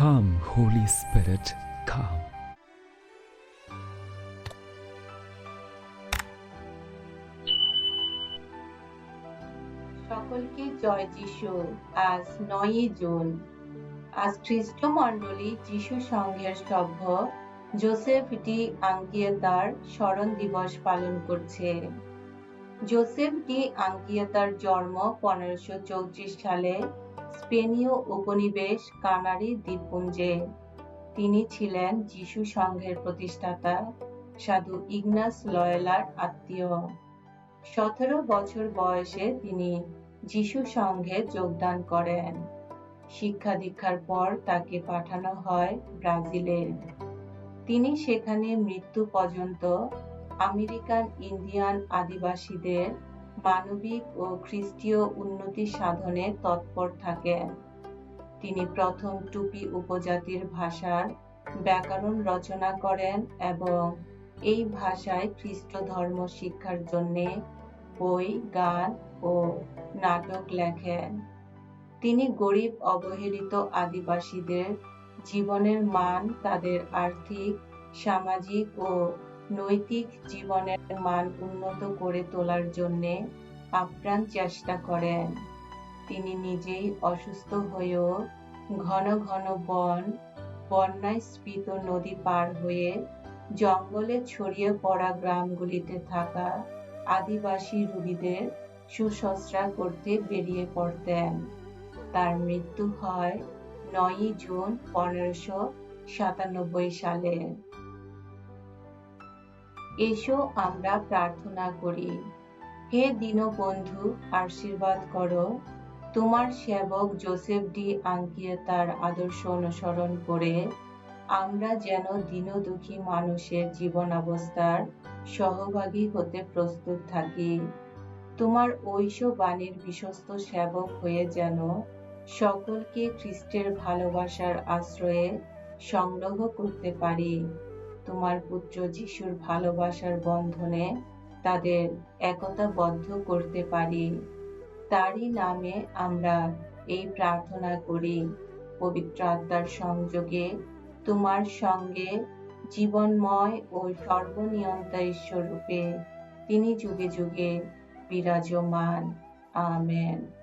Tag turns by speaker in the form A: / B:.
A: Come, Holy Spirit, come.
B: সকলকে জয় যিশু। আজ নয়ই জুন। আজ খ্রিস্টমণ্ডলী যিশু সংঘের সভ্য জোসেফ ডি আঙ্কিয়েতার স্মরণ দিবস পালন করছে। জোসেফ ডি আঙ্কিয়েতার জন্ম পনেরোশো সালে স্পেনীয় উপনিবেশ কানারি দ্বীপপুঞ্জে। তিনি ছিলেন যিশু সংঘের প্রতিষ্ঠাতা, সাধু ইগনাস লয়েলার আত্মীয়। সতেরো বছর বয়সে তিনি যিশু সংঘে যোগদান করেন। শিক্ষা দীক্ষার পর তাকে পাঠানো হয় ব্রাজিলে। তিনি সেখানে মৃত্যু পর্যন্ত আমেরিকান ইন্ডিয়ান আদিবাসীদের মানবিক ও খ্রিস্টীয় উন্নতি সাধনে তৎপর থাকেন তিনি প্রথম টুপি উপজাতির ভাষার ব্যাকরণ রচনা করেন এবং এই ভাষায় খ্রিস্ট ধর্ম শিক্ষার জন্য বই, গান ও নাটক লেখেন। তিনি গরিব, অবহেলিত আদিবাসীদের জীবনের মান, তাদের আর্থিক, সামাজিক ও নৈতিক জীবনের মান উন্নত করে তোলার জন্যে আপ্রাণ চেষ্টা করেন। তিনি নিজেই অসুস্থ হয়েও ঘন ঘন বন বন্যায় স্ফীত নদী পার হয়ে জঙ্গলে ছড়িয়ে পড়া গ্রামগুলিতে থাকা আদিবাসী রুগীদের সুশ্রূষা করতে বেরিয়ে পড়তেন। তার মৃত্যু হয় নয়ই জুন পনেরোশো সাতানব্বই সালে। এসো আমরা প্রার্থনা করি। হে দীনবন্ধু, আশীর্বাদ করো। তোমার সেবক জোসেফ ডি আঙ্কিয়ে তার আদর্শ অনুসরণ করে। আমরা যেন দীনদুঃখী মানুষের জীবন অবস্থার সহভাগী হতে প্রস্তুত থাকি। তোমার ঐশ বাণীর বিশ্বস্ত সেবক হয়ে যেন সকলকে খ্রিস্টের ভালোবাসার আশ্রয়ে সংগ্রহ করতে পারি। তোমার পুত্র যিশুর ভালোবাসার বন্ধনে তাদের একতাবদ্ধ করতে পারি। তারই নামে আমরা এই প্রার্থনা করি, পবিত্র আত্মার সংযোগে। তোমার সঙ্গে জীবনময় ও সর্বনিয়ন্তা ঈশ্বরূপে তিনি যুগে যুগে বিরাজমান। আমেন।